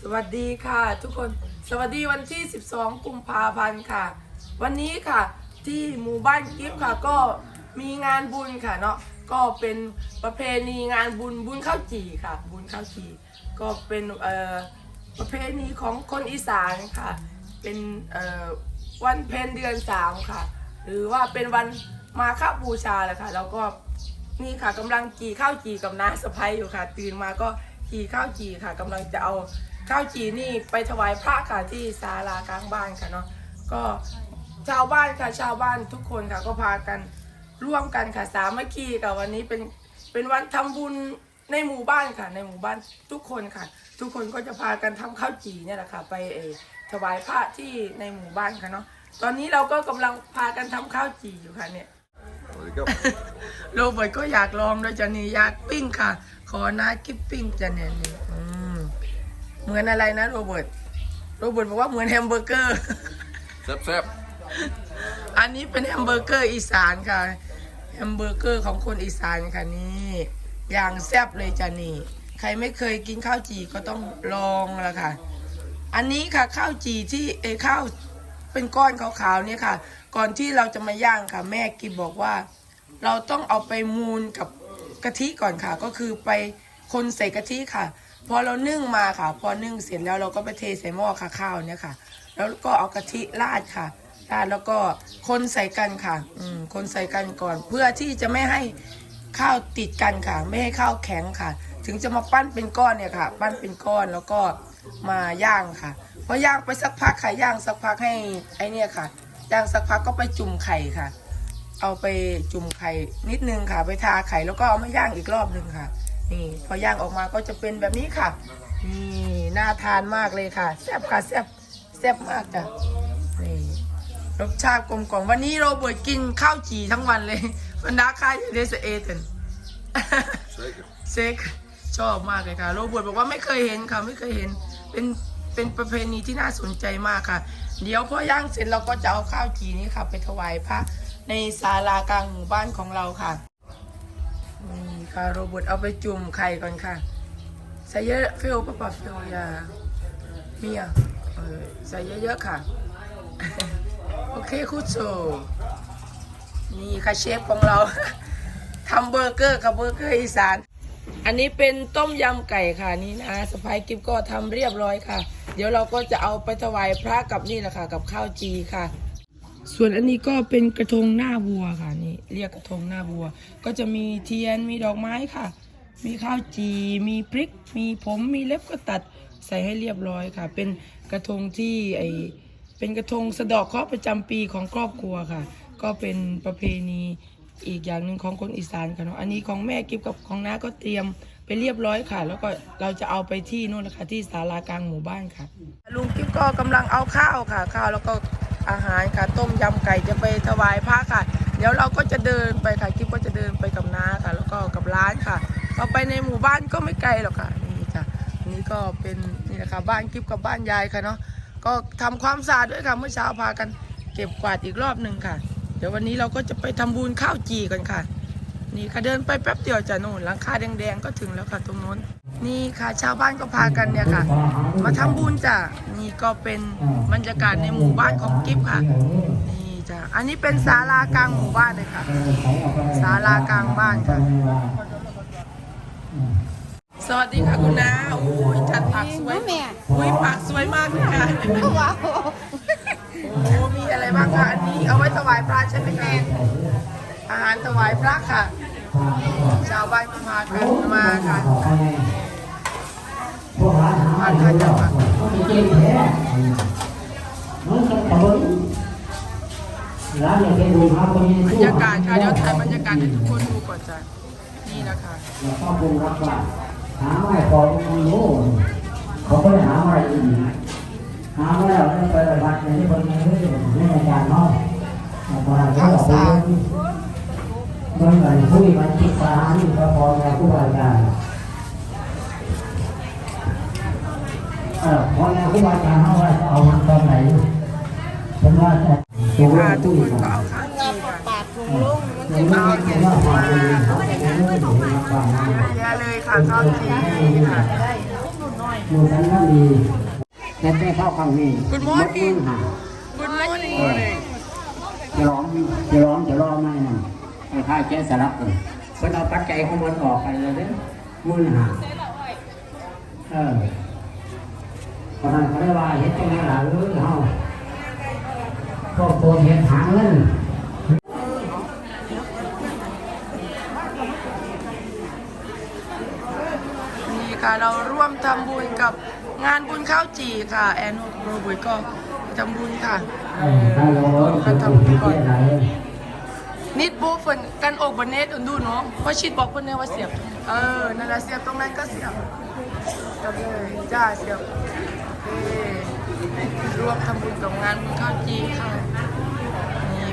สวัสดีค่ะทุกคนสวัสดีวันที่ 12 กุมภาพันธ์ค่ะ วันนี้ค่ะที่หมู่บ้านกิฟต์ค่ะก็มีงานบุญค่ะเนาะก็เป็นประเพณีงานบุญบุญข้าวจี่ค่ะ บุญข้าวจี่ก็เป็นเอ่อประเพณีของคนอีสานค่ะ เป็นเอ่อวันเพ็ญเดือนสามค่ะ หรือว่าเป็นวันมาฆบูชาแหละค่ะ แล้วก็นี่ค่ะกำลังจี่ข้าวจี่กับน้าสะพ้ยอยู่ค่ะ ตื่นมาก็จี่ข้าวจี่ค่ะกำลังจะเอา ข้าวจี่นี่ไปถวายพระค่ะที่ศาลากลางบ้านค่ะเนาะก็ชาวบ้านค่ะชาวบ้านทุกคนค่ะก็พากันร่วมกันค่ะสามัคคีกับวันนี้เป็นเป็นวันทำบุญในหมู่บ้านค่ะ ในหมู่บ้านทุกคนค่ะ ทุกคนก็จะพากันทำข้าวจี่เนี่ยแหละค่ะ ไปเออถวายพระที่ในหมู่บ้านค่ะเนาะตอนนี้เราก็กำลังพากันทำข้าวจี่อยู่ค่ะเนี่ยสวัสดีครับโรเบิร์ตก็อยากลองด้วยจ้ะนี่อยากปิ้งค่ะ ขอนากิปปิ้งจ้ะเนี่ยนี่อืม เหมือนอะไรนะโรเบิร์ต โรเบิร์ตบอกว่าเหมือนแฮมเบอร์เกอร์ แซ่บแซ่บอันนี้เป็นแฮมเบอร์เกอร์อีสานค่ะ แฮมเบอร์เกอร์ของคนอีสานค่ะนี่อย่างแซ่บเลยจ้ะนี่ ใครไม่เคยกินข้าวจี่ก็ต้องลองละค่ะ อันนี้ค่ะข้าวจี่ที่เอยข้าวเป็นก้อนขาวๆเนี่ยค่ะ ก่อนที่เราจะมาย่างค่ะ แม่กิบบอกว่า เราต้องเอาไปมูนกับกะทิก่อนค่ะ ก็คือไปคนใส่กะทิค่ะ พอเรานึ่งมาค่ะ พอนึ่งเสร็จแล้วเราก็ไปเทใส่หม้อค่ะข้าวเนี่ยค่ะ แล้วก็เอากะทิราดค่ะราดแล้วก็คนใส่กันค่ะ อืมคนใส่กันก่อน เพื่อที่จะไม่ให้ข้าวติดกันค่ะ ไม่ให้ข้าวแข็งค่ะ ถึงจะมาปั้นเป็นก้อนเนี่ยค่ะ ปั้นเป็นก้อนแล้วก็มาย่างค่ะพอย่างไปสักพักค่ะย่างสักพักให้ไอเนี่ยค่ะย่างสักพักก็ไปจุ่มไข่ค่ะ เอาไปจุ่มไข่นิดนึงค่ะ ไปทาไข่แล้วก็เอามาย่างอีกรอบหนึ่งค่ะ นี่พอย่างออกมาก็จะเป็นแบบนี้ค่ะ นี่น่าทานมากเลยค่ะแซ่บค่ะแซ่บแซ่บมากจ้ะนี่รสชาติกลมกล่อมวันนี้โรเบิร์ตกินข้าวจี่ทั้งวันเลยวันดาค่ายเดสเอเทน zeker เซ็กชอบมากเลยค่ะโรเบิร์ตบอกว่าไม่เคยเห็นค่ะไม่เคยเห็นเป็นเป็นประเพณีที่น่าสนใจมากค่ะ เดี๋ยวพอย่างเสร็จเราก็จะเอาข้าวจีนี้ค่ะ ไปถวายพระในศาลากลางหมู่บ้านของเราค่ะนี่ ค่ะโรบิร์ตเอาไปจุ่มไข่ก่อนค่ะใส่เยอะฟิลปะปะฟิลยาเมียเออใส่เยอะๆค่ะ โอเคคุโซนี่ค่ะเชฟของเราทำเบอร์เกอร์กับเบอร์เกอร์อีสาน อันนี้เป็นต้มยำไก่ค่ะนี่นะสไปกิฟก็ทำเรียบร้อยค่ะ เดี๋ยวเราก็จะเอาไปถวายพระกับนี่แหละค่ะ กับข้าวจีค่ะ ส่วนอันนี้ก็เป็นกระทงหน้าวัวค่ะนี่เรียกกระทงหน้าวัว ก็จะมีเทียนมีดอกไม้ค่ะ มีข้าวจีมีพริก มีผมมีเล็บก็ตัดใส่ให้เรียบร้อยค่ะ เป็นกระทงที่ไอเป็นกระทงสะดอกเคราะห์ประจำปีของครอบครัวค่ะ ก็เป็นประเพณีอีกอย่างหนึ่งของคนอีสานค่ะเนาะอันนี้ของแม่กิฟกับของน้าก็เตรียมไปเรียบร้อยค่ะ แล้วก็เราจะเอาไปที่นู่นแหละคะที่ศาลากลางหมู่บ้านค่ะ ลุงกิฟก็กำลังเอาข้าวค่ะ ข้าวแล้วก็ อาหารค่ะต้มยำไก่จะไปถวายพระค่ะ เดี๋ยวเราก็จะเดินไปค่ะกิฟก็จะเดินไปกับน้าค่ะ แล้วก็กับร้านค่ะเราไปในหมู่บ้านก็ไม่ไกลหรอกค่ะนี่จ้ะนี่ก็เป็นนี่แหละค่ะบ้านกิฟกับบ้านยายค่ะเนาะก็ทำความสะอาดด้วยค่ะเมื่อเช้าพากัน เก็บกวาดอีกรอบหนึ่งค่ะ เดี๋ยววันนี้เราก็จะไปทำบุญข้าวจีกันค่ะ นี่ค่ะเดินไปแป๊บเดียวจ้ะนู่นหลังคาแดงๆก็ถึงแล้วค่ะตรงนู้น นี่ค่ะชาวบ้านก็พากันเนี่ยค่ะ มาทำบุญจ้ะนี่ก็เป็นบรรยากาศในหมู่บ้านของกิฟค่ะนี่จ้ะอันนี้เป็นศาลากลางหมู่บ้านเลยค่ะศาลากลางบ้านค่ะ สวัสดีค่ะคุณน้าโอ้ยจัดผักสวยอุ้ยผักสวยมากเลยค่ะว้าวโอ้มีอะไรบ้างคะอันนี้เอาไว้ถวายพระใช่ไหมคะอาหารถวายพระค่ะ ชาวบ้านก็มากันมาค่ะ มาค่ะจังหวัดบรรยากาศค่ะเดี๋ยวถ่ายบรรยากาศให้ทุกคนดูก่อนจ้ะนี่นะคะหาไม่พอมีโน่เขาก็เลยหาไม่อีกหาไม่แล้วไม่ไปวัดในที่บริเวณนี้ไม่ในการนอกมาก็บอกว่าเมื่อไหร่ผู้มันคิดฟ้าที่พระพรแม่ผู้บริการ เออพอแม่ผู้บริการเขาว่าเอาตอนไหนผมว่าจะนี่ค่ะทุกคนก็เอาข้าวจีค่ะปากถุงลุงมันจะมาเก็บมาเอาไปเงินของมันเยอะเลยค่ะข้าวจีค่ะได้ลูกหน่อยหมูสันก็มีเฮ็ดได้เข้าคำนี้ Good morning หา Good morning จะร้องจะร้องจะร้องไม่นั่นไอ้ข้าแก้สลับเลยเพิ่นเอาปัจจัยของมันออกไปเลยเด้อมือหาเออ เพราะนั้นเขาได้ว่าเฮ็ดจังได๋ล่ะเออเฮาก็โตเฮ็ดหาเงินนี่ค่ะเราร่วมทำบุญกับงานบุญข้าวจีค่ะ แอนโรบุยก็ทำบุญค่ะเออถ้าเราเราทำบุญที่ไหนนิดบูฝนกันอกบนเนตอุ่นดูเนาะเพราะชิดบอกคนเนี่ยว่าเสียบ เออนั่นแหละเสียบตรงนั้นก็เสียบ เสียบเลยจ้าเสียบโอเคร่วมทำบุญกับงานบุญข้าวจีค่ะนี่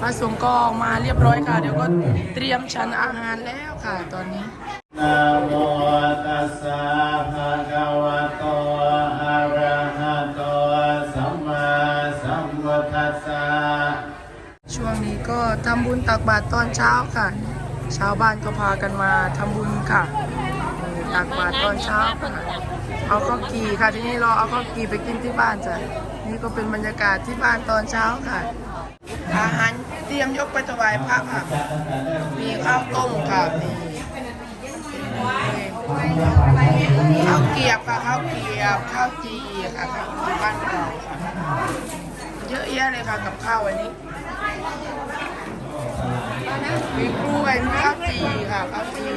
พระสงฆ์ก็มาเรียบร้อยค่ะ เดี๋ยวก็เตรียมฉันอาหารแล้วค่ะตอนนี้นะโมตัสสะภะคะวะโตอะระหะโตสัมมาสัมพุทธัสสะช่วงนี้ก็ทำบุญตักบาตรตอนเช้าค่ะ ชาวบ้านก็พากันมาทำบุญค่ะตักบาตรตอนเช้าค่ะเอาข้าวกีค่ะที่นี้เราเอาข้าวกีไปกินที่บ้านจ้ะนี่ก็เป็นบรรยากาศที่บ้านตอนเช้าค่ะ อาหารเตรียมยกไปถวายพระค่ะ มีข้าวต้มค่ะมีข้าวเกียบค่ะข้าวเกียบข้าวจีค่ะข้าวจีบ้านเราค่ะเยอะแยะเลยค่ะกับข้าววันนี้ มีกล้วยมีข้าวจีค่ะข้าวจี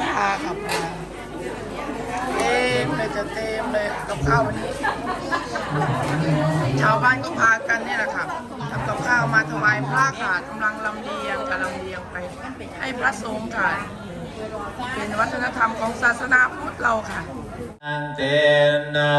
ปลาค่ะปลาเต็มเลยจะเต็มเลยกับข้าววันนี้ ชาวบ้านก็พากันเนี่ยแหละค่ะทำกับข้าวมาถวายพระค่ะกำลังลำเลียงกำลังเลียงไป ให้พระสงฆ์ค่ะ เป็นวัฒนธรรมของศาสนาพุทธเราค่ะ อันเตนะ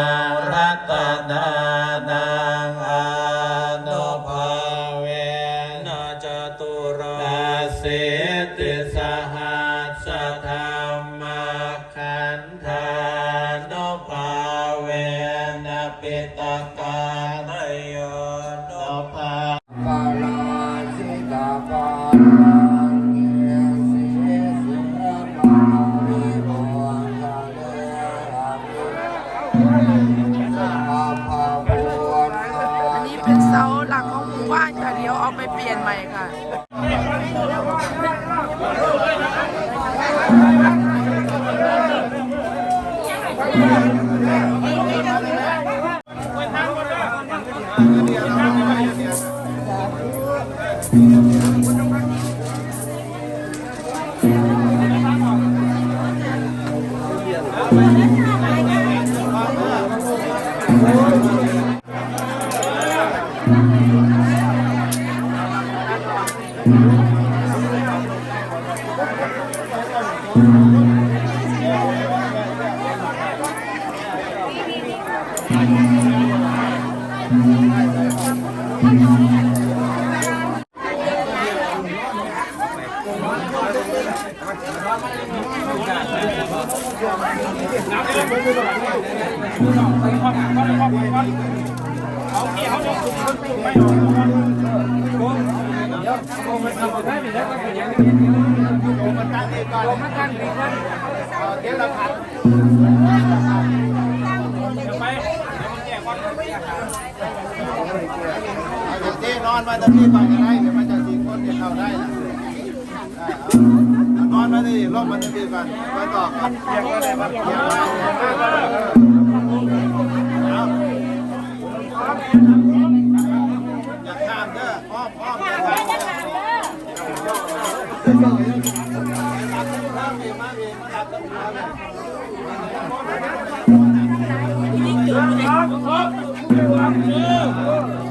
นอนมาตะกี้ก่อนก็ได้เดี๋ยวมันจะสี่คนจะเข้าได้นะได้นอนมาดิลงมาตะกี้ก่อนมาต่อกันเรียว่าอะไรบ้าเรียว่าอะไรบ้า ด้อมาเองมาเองมารับ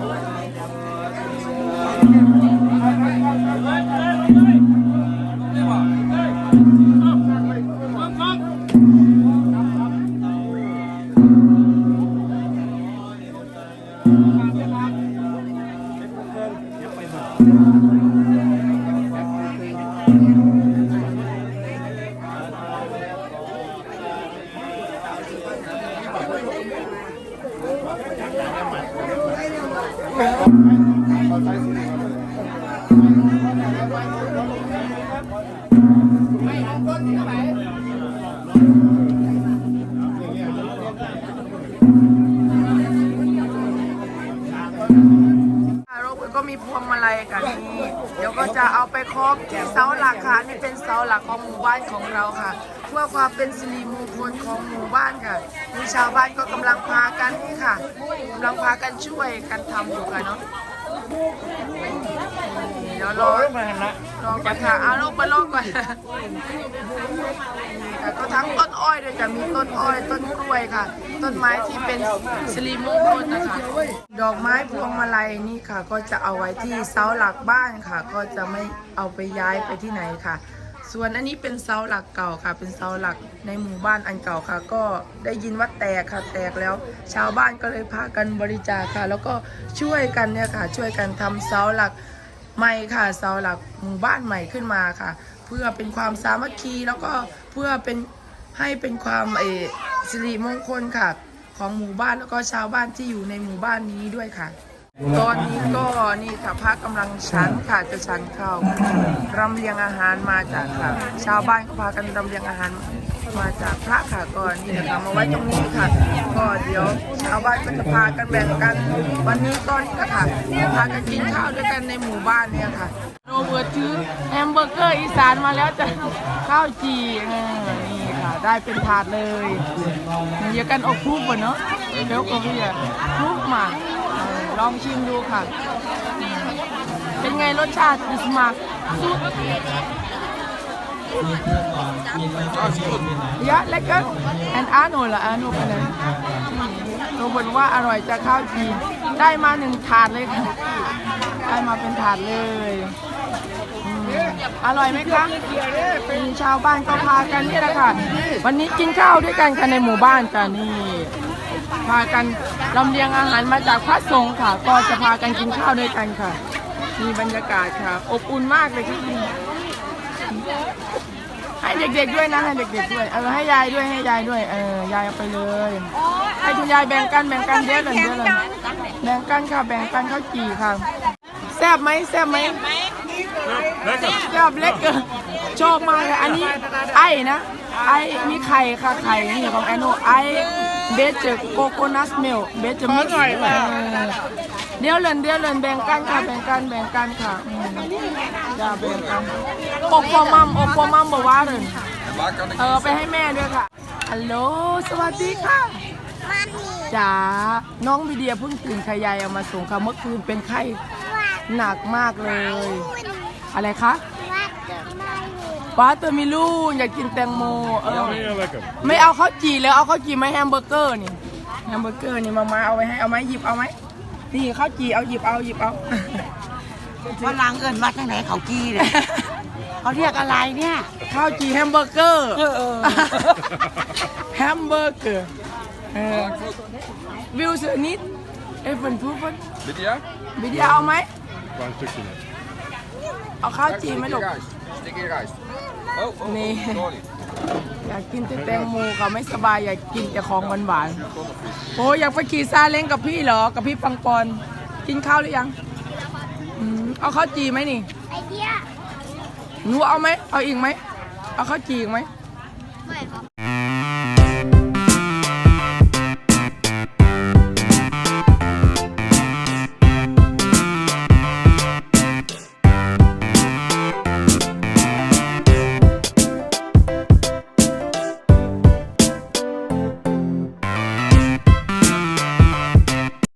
มีพวงมาลัยกันนี่เดี๋ยวก็จะเอาไปครอบที่เสาหลักค่ะนี่เป็นเสาหลักของหมู่บ้านของเราค่ะ เพื่อความเป็นสิริมงคลของหมู่บ้านค่ะมีชาวบ้านก็กำลังพากันนี่ค่ะกำลังพากันช่วยกันทำอยู่ค่ะเนาะเดี๋ยวรอ รองกันค่ะเอาลงไปลงก่อนค่ะก็ทั้งต้นอ้อยด้วยจะมีต้นอ้อยต้นกล้วยค่ะ ต้นไม้ที่เป็นสิริมงคลนะคะ ดอกไม้พวงมาลัยนี่ค่ะ ก็จะเอาไว้ที่เสาหลักบ้านค่ะ ก็จะไม่เอาไปย้ายไปที่ไหนค่ะ ส่วนอันนี้เป็นเสาหลักเก่าค่ะ เป็นเสาหลักในหมู่บ้านอันเก่าค่ะ ก็ได้ยินว่าแตกค่ะ แตกแล้ว ชาวบ้านก็เลยพากันบริจาคค่ะ แล้วก็ช่วยกันเนี่ยค่ะ ช่วยกันทำเสาหลัก ใหม่ค่ะเสาหลักหมู่บ้านใหม่ขึ้นมาค่ะ เพื่อเป็นความสามัคคีแล้วก็เพื่อเป็นให้เป็นความเอสิริมงคลค่ะ ของหมู่บ้านแล้วก็ชาวบ้านที่อยู่ในหมู่บ้านนี้ด้วยค่ะ ตอนนี้ก็นี่ค่ะพระกำลังฉันค่ะจะฉันข้าวรำเลียงอาหารมาจากค่ะ ชาวบ้านก็พากันรำเลียงอาหาร มาจากพระค่ะก่อนนี่นะคะมาไว้ตรงนี้ค่ะ ก็เดี๋ยวชาวบ้านก็จะพากันแบ่งกัน วันนี้ก็นี่ค่ะพากันกินข้าวด้วยกันในหมู่บ้านเนี่ยค่ะโรเบิร์ตถือแฮมเบอร์เกอร์อีสานมาแล้วจะข้าวจีนี่ค่ะได้เป็นถาดเลยเดี๋ยวกันอบทุบบ่เนาะเดี๋ยวก็พี่อะทุบมาลองชิมดูค่ะ เป็นไงรสชาติดิสมาซุป ยะเล็กก็แอนอาโนละอาโนกันเลยโรบนว่าอร่อยจาข้าวจีนได้มาหนึ่งถาดเลยค่ะ ได้มาเป็นถาดเลยอืมอร่อยไหมคะเป็นชาวบ้านก็พากันนี่แหละค่ะ วันนี้กินข้าวด้วยกันค่ะในหมู่บ้านจ้ะนี่ พากันลำเลียงอาหารมาจากพระสงฆ์ค่ะ ก็จะพากันกินข้าวด้วยกันค่ะ มีบรรยากาศค่ะ อบอุ่นมากเลยที่นี่ ให้เด็กๆด้วยนะให้เด็กๆด้วยเออให้ยายด้วยให้ยายด้วยเออยายเอาไปเลยให้คุณยายแบ่งกันแบ่งกันเยอะเลยเยอะเลยแบ่งกันค่ะแบ่งกันข้าวจี่ค่ะแซ่บไหมแซ่บไหมแซ่บเล็กเกินชอบมากเลยอันนี้ไอ้นะไอ้มีไข่ค่ะไข่นี่ของแอนโนไอ้เบสเจอโกโกนัสเมลเบสเจอมิกซ์ เดี๋ยวเล่นเดี๋ยวเล่นแบ่งกันค่ะแบ่งกันแบ่งกันค่ะอืมจะแบ่งกันอบปอมัมอบปอมัมบอกว่าเลย En waar kan ik เออไปให้แม่ด้วยค่ะฮัลโหลสวัสดีค่ะจ๋าน้องวิเดียเพิ่งตื่นขยายเอามาส่งค่ะเมื่อคืนเป็นไข้หนักมากเลย อะไรคะปาเตอร์มิลูนอยากกินแตงโมเออ ไม่เอาข้าวจี่แล้วเอาข้าวจี่ไหมแฮมเบอร์เกอร์นี่แฮมเบอร์เกอร์นี่มามาเอาไว้ให้เอาไหมหยิบเอาไหม นี่ข้าวจี่เอาหยิบเอาหยิบเอาวันหลังเอินมาจากไหนเขากี้เนี่ยเขาเรียกอะไรเนี่ยข้าวจีแฮมเบอร์เกอร์แฮมเบอร์เกอร์เออวิวเสือนิดเอ้ยเป็นผู้เพิ่น Lydia? วิดีโอเอาไหมเอาข้าวจีไหมลูก rijst. Stukje rijst. Oh, oh, Nee. oh, sorry. อยากกินแต่แตงโมค่ะไม่สบายอยากกินแต่ของหวานๆโอ้อยากไปขี่ซาเล้งกับพี่เหรอ กับพี่ปังปอน กินข้าวหรือยังอืมเอาข้าวจีไหมนี่ไอเดียหนูเอาไหม เอาอีกไหม เอาข้าวจีอีกไหม ไม่ครับ